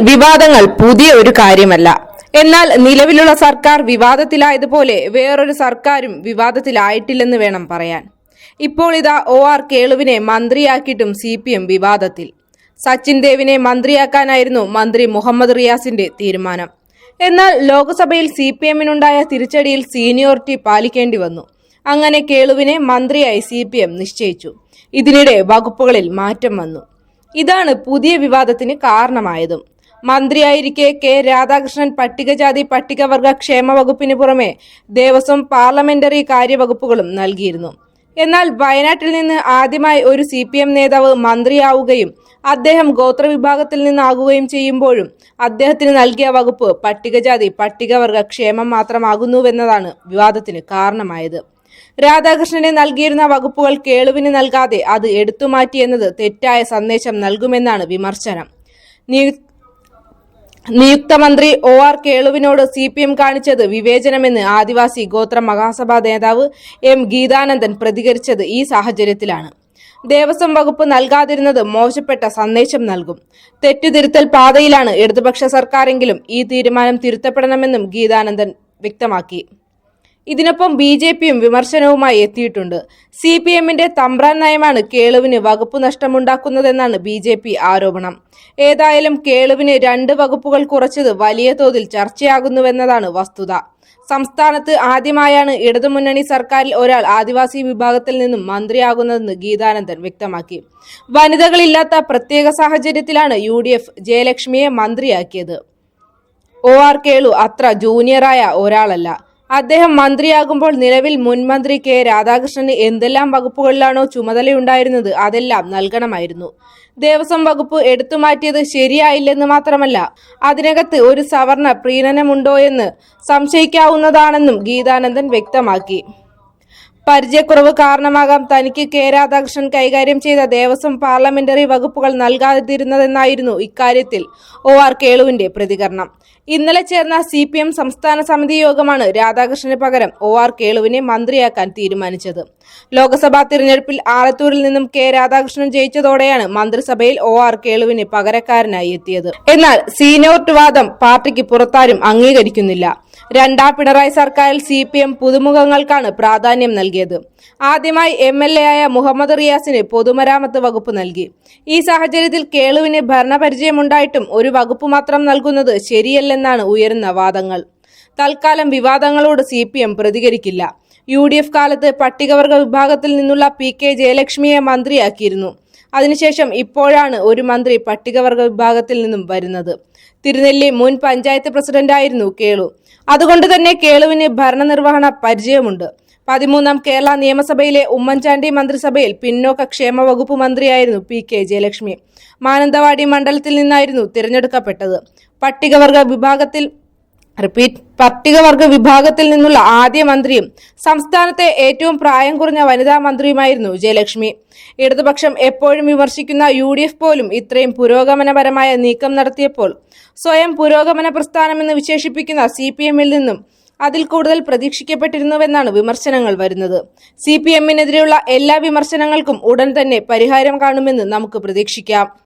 വിവാദങ്ങൾ പുതിയ ഒരു കാര്യമല്ല. എന്നാൽ നിലവിലുള്ള സർക്കാർ വിവാദത്തിലായതുപോലെ വേറൊരു സർക്കാരും വിവാദത്തിലായിട്ടില്ലെന്ന് വേണം പറയാൻ. ഇപ്പോൾ ഇതാ ഒ ആർ കേളുവിനെ മന്ത്രിയാക്കിയിട്ടും സി പി എം വിവാദത്തിൽ. സച്ചിൻ ദേവിനെ മന്ത്രിയാക്കാനായിരുന്നു മന്ത്രി മുഹമ്മദ് റിയാസിന്റെ തീരുമാനം. എന്നാൽ ലോക്സഭയിൽ സി പി എമ്മിനുണ്ടായ തിരിച്ചടിയിൽ സീനിയോറിറ്റി പാലിക്കേണ്ടി വന്നു. അങ്ങനെ കേളുവിനെ മന്ത്രിയായി സി പി എം നിശ്ചയിച്ചു. ഇതിനിടെ വകുപ്പുകളിൽ മാറ്റം വന്നു. ഇതാണ് പുതിയ വിവാദത്തിന് കാരണമായതും. മന്ത്രിയായിരിക്കെ കെ രാധാകൃഷ്ണൻ പട്ടികജാതി പട്ടികവർഗ ക്ഷേമ വകുപ്പിന് പുറമെ ദേവസ്വം പാർലമെന്ററി കാര്യവകുപ്പുകളും നൽകിയിരുന്നു. എന്നാൽ വയനാട്ടിൽ നിന്ന് ആദ്യമായി ഒരു സി പി എം നേതാവ് മന്ത്രിയാവുകയും അദ്ദേഹം ഗോത്രവിഭാഗത്തിൽ നിന്നാകുകയും ചെയ്യുമ്പോഴും അദ്ദേഹത്തിന് നൽകിയ വകുപ്പ് പട്ടികജാതി പട്ടികവർഗ ക്ഷേമം മാത്രമാകുന്നുവെന്നതാണ് വിവാദത്തിന് കാരണമായത്. രാധാകൃഷ്ണനെ നൽകിയിരുന്ന വകുപ്പുകൾ കേളുവിന് നൽകാതെ അത് എടുത്തുമാറ്റിയെന്നത് തെറ്റായ സന്ദേശം നൽകുമെന്നാണ് വിമർശനം. നിയുക്ത മന്ത്രി ഒ ആർ കേളുവിനോട് സി പി എം കാണിച്ചത് വിവേചനമെന്ന് ആദിവാസി ഗോത്ര മഹാസഭാ നേതാവ് എം ഗീതാനന്ദൻ പ്രതികരിച്ചത് ഈ സാഹചര്യത്തിലാണ്. ദേവസ്വം വകുപ്പ് നൽകാതിരുന്നത് മോശപ്പെട്ട സന്ദേശം നൽകും. തെറ്റുതിരുത്തൽ പാതയിലാണ് ഇടതുപക്ഷ സർക്കാരെങ്കിലും ഈ തീരുമാനം തിരുത്തപ്പെടണമെന്നും ഗീതാനന്ദൻ വ്യക്തമാക്കി. ഇതിനൊപ്പം ബി ജെ പിയും വിമർശനവുമായി എത്തിയിട്ടുണ്ട്. സി പി എമ്മിന്റെ തമ്പ്രാൻ നയമാണ് കേളുവിന് വകുപ്പ് നഷ്ടമുണ്ടാക്കുന്നതെന്നാണ് ബി ജെ പി ആരോപണം. ഏതായാലും കേളുവിന് രണ്ട് വകുപ്പുകൾ കുറച്ചത് വലിയ തോതിൽ ചർച്ചയാകുന്നുവെന്നതാണ് വസ്തുത. സംസ്ഥാനത്ത് ആദ്യമായാണ് ഇടതുമുന്നണി സർക്കാരിൽ ഒരാൾ ആദിവാസി വിഭാഗത്തിൽ നിന്നും മന്ത്രിയാകുന്നതെന്ന് ഗീതാനന്ദൻ വ്യക്തമാക്കി. വനിതകളില്ലാത്ത പ്രത്യേക സാഹചര്യത്തിലാണ് യു ഡി എഫ് ജയലക്ഷ്മിയെ മന്ത്രിയാക്കിയത്. ഒ ആർ കേളു അത്ര ജൂനിയറായ ഒരാളല്ല. അദ്ദേഹം മന്ത്രിയാകുമ്പോൾ നിലവിൽ മുൻമന്ത്രി കെ രാധാകൃഷ്ണന് എന്തെല്ലാം വകുപ്പുകളിലാണോ ചുമതലയുണ്ടായിരുന്നത് അതെല്ലാം നൽകണമായിരുന്നു. ദേവസ്വം വകുപ്പ് എടുത്തുമാറ്റിയത് ശരിയായില്ലെന്ന് മാത്രമല്ല അതിനകത്ത് ഒരു സവർണ പ്രീണനമുണ്ടോയെന്ന് സംശയിക്കാവുന്നതാണെന്നും ഗീതാനന്ദൻ വ്യക്തമാക്കി. പരിചയക്കുറവ് കാരണമാകാം തനിക്ക് കെ രാധാകൃഷ്ണൻ കൈകാര്യം ചെയ്ത ദേവസ്വം പാർലമെന്ററി വകുപ്പുകൾ നൽകാതിരുന്നതെന്നായിരുന്നു ഇക്കാര്യത്തിൽ ഒ ആർ കേളുവിന്റെ പ്രതികരണം. ഇന്നലെ ചേർന്ന സി പി എം സംസ്ഥാന സമിതി യോഗമാണ് രാധാകൃഷ്ണന് പകരം ഒ ആർ കേളുവിനെ മന്ത്രിയാക്കാൻ തീരുമാനിച്ചത്. ലോക്സഭാ തിരഞ്ഞെടുപ്പിൽ ആലത്തൂരിൽ നിന്നും കെ രാധാകൃഷ്ണൻ ജയിച്ചതോടെയാണ് മന്ത്രിസഭയിൽ ഒ ആർ കേളുവിന് പകരക്കാരനായി എത്തിയത്. എന്നാൽ സീനിയോറിറ്റി വാദം പാർട്ടിക്ക് പുറത്താരും അംഗീകരിക്കുന്നില്ല. രണ്ടാം പിണറായി സർക്കാരിൽ സി പി എം പുതുമുഖങ്ങൾക്കാണ് പ്രാധാന്യം നൽകിയത്. ആദ്യമായി എം എൽ എ ആയ മുഹമ്മദ് റിയാസിന് പൊതുമരാമത്ത് വകുപ്പ് നൽകി. ഈ സാഹചര്യത്തിൽ കേളുവിന് ഭരണപരിചയമുണ്ടായിട്ടും ഒരു വകുപ്പ് മാത്രം നൽകുന്നത് ശരിയല്ലെന്നാണ് ഉയരുന്ന വാദങ്ങൾ. തൽക്കാലം വിവാദങ്ങളോട് സി പി എം പ്രതികരിക്കില്ല. യു ഡി എഫ് കാലത്ത് പട്ടികവർഗ വിഭാഗത്തിൽ നിന്നുള്ള പി കെ ജയലക്ഷ്മിയെ മന്ത്രിയാക്കിയിരുന്നു. അതിനുശേഷം ഇപ്പോഴാണ് ഒരു മന്ത്രി പട്ടികവർഗ വിഭാഗത്തിൽ നിന്നും വരുന്നത്. തിരുനെല്ലി മുൻ പഞ്ചായത്ത് പ്രസിഡന്റായിരുന്നു കേളു. അതുകൊണ്ട് തന്നെ കേളുവിന് ഭരണനിർവഹണ പരിചയമുണ്ട്. പതിമൂന്നാം കേരള നിയമസഭയിലെ ഉമ്മൻചാണ്ടി മന്ത്രിസഭയിൽ പിന്നോക്ക ക്ഷേമ വകുപ്പ് മന്ത്രിയായിരുന്നു പി കെ ജയലക്ഷ്മി. മാനന്തവാടി മണ്ഡലത്തിൽ നിന്നായിരുന്നു തിരഞ്ഞെടുക്കപ്പെട്ടത്. പട്ടികവർഗ വിഭാഗത്തിൽ റിപ്പീറ്റ് പട്ടികവർഗ വിഭാഗത്തിൽ നിന്നുള്ള ആദ്യ മന്ത്രിയും സംസ്ഥാനത്തെ ഏറ്റവും പ്രായം കുറഞ്ഞ വനിതാ മന്ത്രിയുമായിരുന്നു ജയലക്ഷ്മി. ഇടതുപക്ഷം എപ്പോഴും വിമർശിക്കുന്ന യു പോലും ഇത്രയും പുരോഗമനപരമായ നീക്കം നടത്തിയപ്പോൾ സ്വയം പുരോഗമന പ്രസ്ഥാനമെന്ന് വിശേഷിപ്പിക്കുന്ന സി നിന്നും അതിൽ കൂടുതൽ പ്രതീക്ഷിക്കപ്പെട്ടിരുന്നുവെന്നാണ് വിമർശനങ്ങൾ വരുന്നത്. സി പി എമ്മിനെതിരെയുള്ള എല്ലാ വിമർശനങ്ങൾക്കും ഉടൻ തന്നെ പരിഹാരം കാണുമെന്ന് നമുക്ക് പ്രതീക്ഷിക്കാം.